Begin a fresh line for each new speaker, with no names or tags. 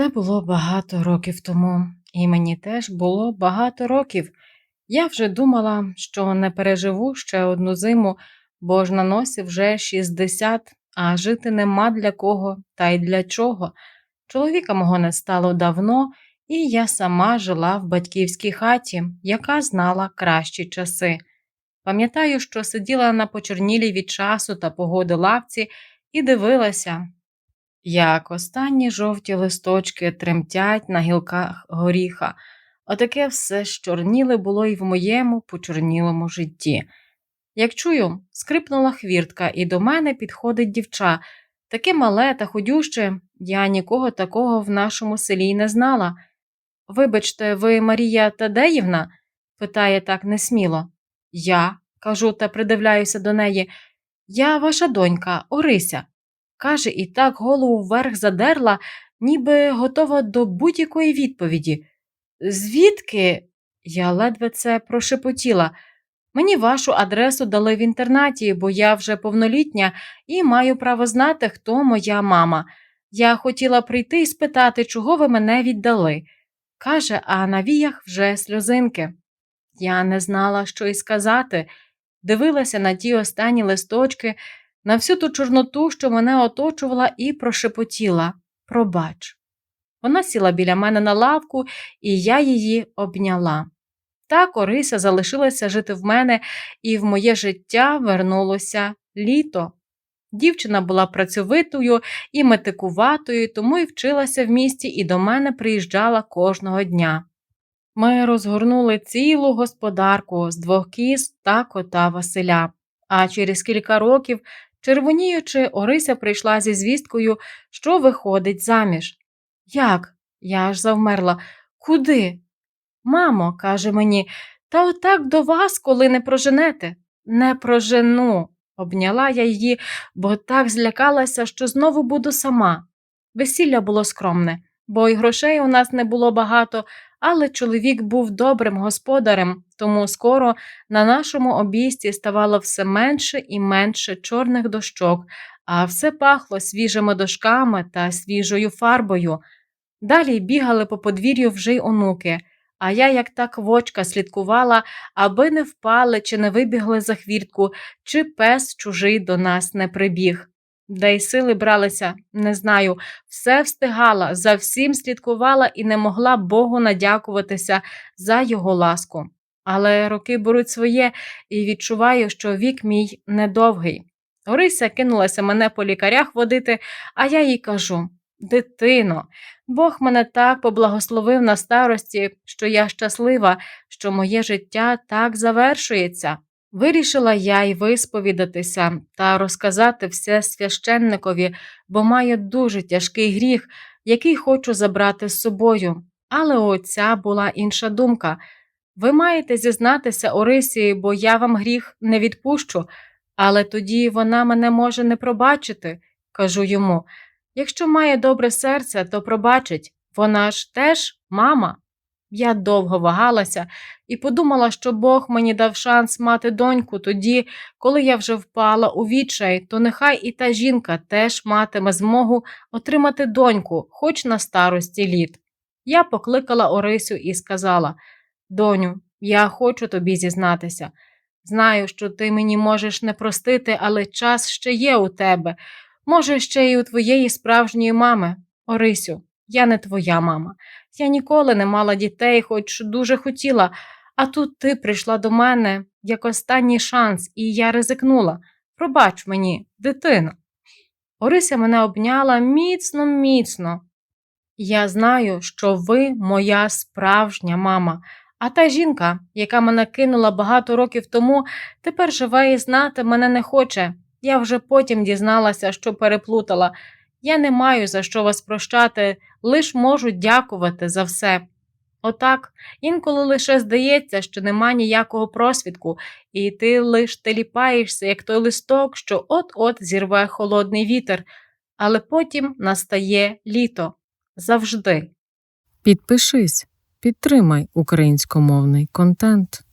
Це було багато років тому, і мені теж було багато років. Я вже думала, що не переживу ще одну зиму, бо ж на носі вже 60, а жити нема для кого та й для чого. Чоловіка мого не стало давно, і я сама жила в батьківській хаті, яка знала кращі часи. Пам'ятаю, що сиділа на почорнілій від часу та погоди лавці і дивилася, як останні жовті листочки тремтять на гілках горіха. Отаке все щорніле було і в моєму почорнілому житті. Як чую, скрипнула хвіртка, і до мене підходить дівча. Таке мале та худюще, я нікого такого в нашому селі й не знала. Вибачте, ви Марія Тадеївна? питає так несміло. Я, кажу та придивляюся до неї. Я ваша донька, Орися. Каже, і так голову вверх задерла, ніби готова до будь-якої відповіді. Звідки? Я ледве це прошепотіла. Мені вашу адресу дали в інтернаті, бо я вже повнолітня і маю право знати, хто моя мама. Я хотіла прийти і спитати, чого ви мене віддали. Каже, а на віях вже сльозинки. Я не знала, що й сказати, дивилася на ті останні листочки, на всю ту чорноту, що мене оточувала, і прошепотіла Пробач. Вона сіла біля мене на лавку, і я її обняла. Так Орися залишилася жити в мене, і в моє життя вернулося літо. Дівчина була працьовитою і метикуватою, тому й вчилася в місті і до мене приїжджала кожного дня. Ми розгорнули цілу господарку з двох кіз та кота Василя, а через кілька років, червоніючи, Орися прийшла зі звісткою, що виходить заміж. Як? Я аж завмерла. Куди? Мамо, каже мені, та отак до вас, коли не проженете. Не прожену, обняла я її, бо так злякалася, що знову буду сама. Весілля було скромне, бо й грошей у нас не було багато, але чоловік був добрим господарем, тому скоро на нашому обійсті ставало все менше і менше чорних дощок, а все пахло свіжими дошками та свіжою фарбою. Далі бігали по подвір'ю вже й онуки, а я, як та квочка, слідкувала, аби не впали чи не вибігли за хвіртку, чи пес чужий до нас не прибіг. Де й сили бралися, не знаю, все встигала, за всім слідкувала і не могла Богу надякуватися за його ласку. Але роки беруть своє і відчуваю, що вік мій недовгий. Орися кинулася мене по лікарях водити, а я їй кажу Дитино, Бог мене так поблагословив на старості, що я щаслива, що моє життя так завершується. Вирішила я й висповідатися та розказати все священникові, бо маю дуже тяжкий гріх, який хочу забрати з собою. Але у отця була інша думка. Ви маєте зізнатися Орисі, бо я вам гріх не відпущу, але тоді вона мене може не пробачити, кажу йому. Якщо має добре серце, то пробачить, вона ж теж мама. Я довго вагалася і подумала, що Бог мені дав шанс мати доньку тоді, коли я вже впала у відчай, то нехай і та жінка теж матиме змогу отримати доньку, хоч на старості літ. Я покликала Орисю і сказала Доню, я хочу тобі зізнатися. Знаю, що ти мені можеш не простити, але час ще є у тебе. Може, ще й у твоєї справжньої мами, Орисю, я не твоя мама. Я ніколи не мала дітей, хоч дуже хотіла, а тут ти прийшла до мене як останній шанс, і я ризикнула. Пробач мені, дитино. Орися мене обняла міцно, міцно. Я знаю, що ви моя справжня мама, а та жінка, яка мене кинула багато років тому, тепер живе і знати мене не хоче. Я вже потім дізналася, що переплутала. Я не маю за що вас прощати, лиш можу дякувати за все. Отак, інколи лише здається, що нема ніякого просвідку, і ти лиш теліпаєшся, як той листок, що от-от зірве холодний вітер, але потім настає літо завжди.
Підпишись, підтримай українськомовний контент.